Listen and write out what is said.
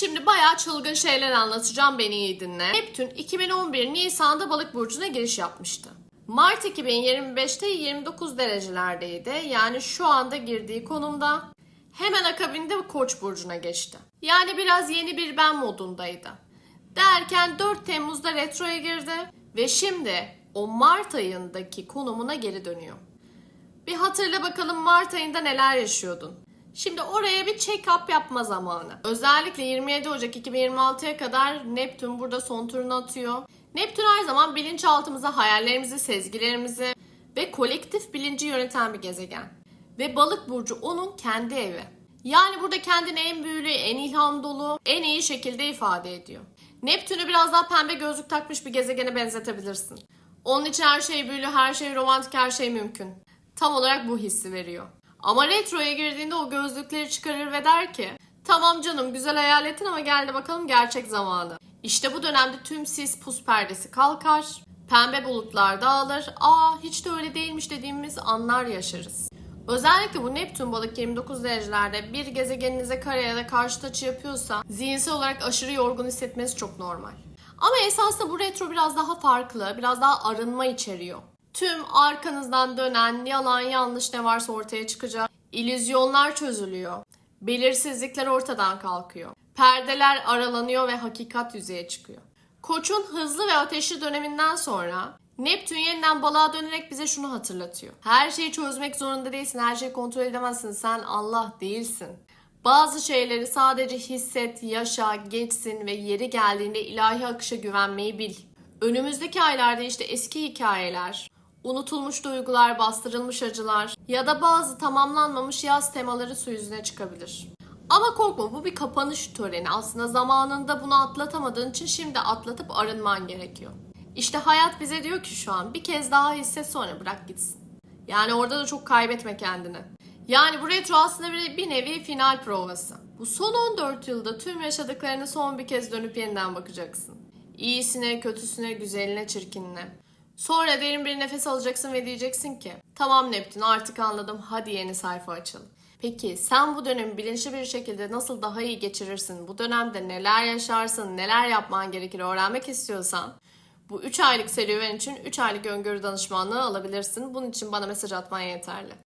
Şimdi bayağı çılgın şeyler anlatacağım beni iyi dinle. Neptün 2011 Nisan'da balık burcuna giriş yapmıştı. Mart 2025'te 29 derecelerdeydi. Yani şu anda girdiği konumda. Hemen akabinde Koç burcuna geçti. Yani biraz yeni bir ben modundaydı. Derken 4 Temmuz'da retroya girdi ve şimdi o Mart ayındaki konumuna geri dönüyor. Bir hatırla bakalım Mart ayında neler yaşıyordun. Şimdi oraya bir check-up yapma zamanı. Özellikle 27 Ocak 2026'ya kadar Neptün burada son turunu atıyor. Neptün her zaman bilinçaltımıza hayallerimizi, sezgilerimizi ve kolektif bilinci yöneten bir gezegen. Ve balık burcu onun kendi evi. Yani burada kendini en büyülü, en ilham dolu, en iyi şekilde ifade ediyor. Neptün'ü biraz daha pembe gözlük takmış bir gezegene benzetebilirsin. Onun için her şey büyülü, her şey romantik, her şey mümkün. Tam olarak bu hissi veriyor. Ama retroya girdiğinde o gözlükleri çıkarır ve der ki Tamam canım güzel hayal ettin ama geldi bakalım gerçek zamanı. İşte bu dönemde tüm sis pus perdesi kalkar, pembe bulutlar dağılır, aa hiç de öyle değilmiş dediğimiz anlar yaşarız. Özellikle bu Neptün balık 29 derecelerde bir gezegeninize kare ya da karşıt açı yapıyorsa zihinsel olarak aşırı yorgun hissetmesi çok normal. Ama esasında bu retro biraz daha farklı, biraz daha arınma içeriyor. Tüm arkanızdan dönen yalan yanlış ne varsa ortaya çıkacak. İllüzyonlar çözülüyor. Belirsizlikler ortadan kalkıyor. Perdeler aralanıyor ve hakikat yüzeye çıkıyor. Koç'un hızlı ve ateşli döneminden sonra Neptün yeniden balığa dönerek bize şunu hatırlatıyor. Her şeyi çözmek zorunda değilsin, her şeyi kontrol edemezsin. Sen Allah değilsin. Bazı şeyleri sadece hisset, yaşa, geçsin ve yeri geldiğinde ilahi akışa güvenmeyi bil. Önümüzdeki aylarda işte eski hikayeler, unutulmuş duygular, bastırılmış acılar ya da bazı tamamlanmamış yaz temaları su yüzüne çıkabilir. Ama korkma bu bir kapanış töreni. Aslında zamanında bunu atlatamadığın için şimdi atlatıp arınman gerekiyor. İşte hayat bize diyor ki şu an bir kez daha hisset sonra bırak gitsin. Yani orada da çok kaybetme kendini. Yani bu retro aslında bir, bir nevi final provası. Bu son 14 yılda tüm yaşadıklarını son bir kez dönüp yeniden bakacaksın. İyisine, kötüsüne, güzeline, çirkinine. Sonra derin bir nefes alacaksın ve diyeceksin ki tamam Neptün artık anladım hadi yeni sayfa açalım. Peki sen bu dönemi bilinçli bir şekilde nasıl daha iyi geçirirsin? Bu dönemde neler yaşarsın, neler yapman gerekir öğrenmek istiyorsan bu 3 aylık serüven için 3 aylık öngörü danışmanlığı alabilirsin. Bunun için bana mesaj atman yeterli.